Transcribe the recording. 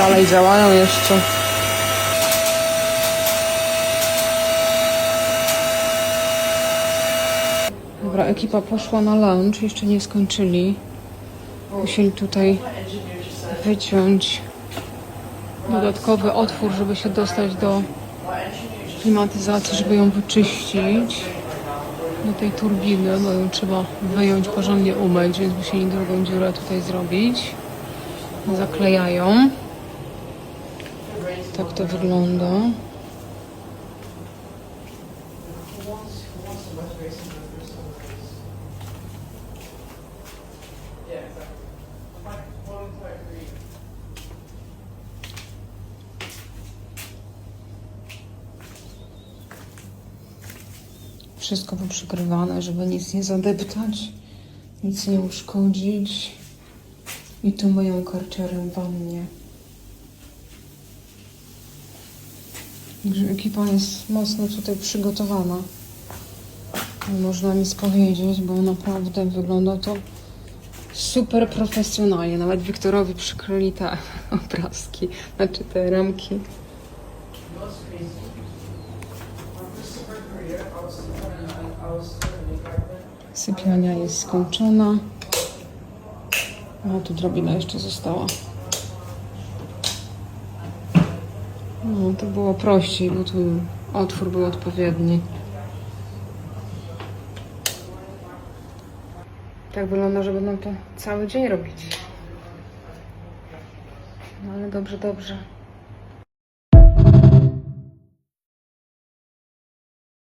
dalej działają jeszcze. Dobra, ekipa poszła na lunch, jeszcze nie skończyli. Musieli tutaj wyciąć dodatkowy otwór, żeby się dostać do klimatyzacji, żeby ją wyczyścić do tej turbiny, bo ją trzeba wyjąć, porządnie umyć, więc musieli drugą dziurę tutaj zrobić. Zaklejają. Tak to wygląda. Wszystko poprzykrywane, żeby nic nie zadeptać, nic nie uszkodzić. I tu myją karczerem w wannie. Ekipa jest mocno tutaj przygotowana. Można nic powiedzieć, bo naprawdę wygląda to super profesjonalnie. Nawet Wiktorowi przykryli te obrazki, znaczy te ramki. Sypialnia jest skończona. A tu drabina jeszcze została. No, to było prościej, bo tu otwór był odpowiedni. Tak wygląda, że będą to cały dzień robić. No ale dobrze, dobrze.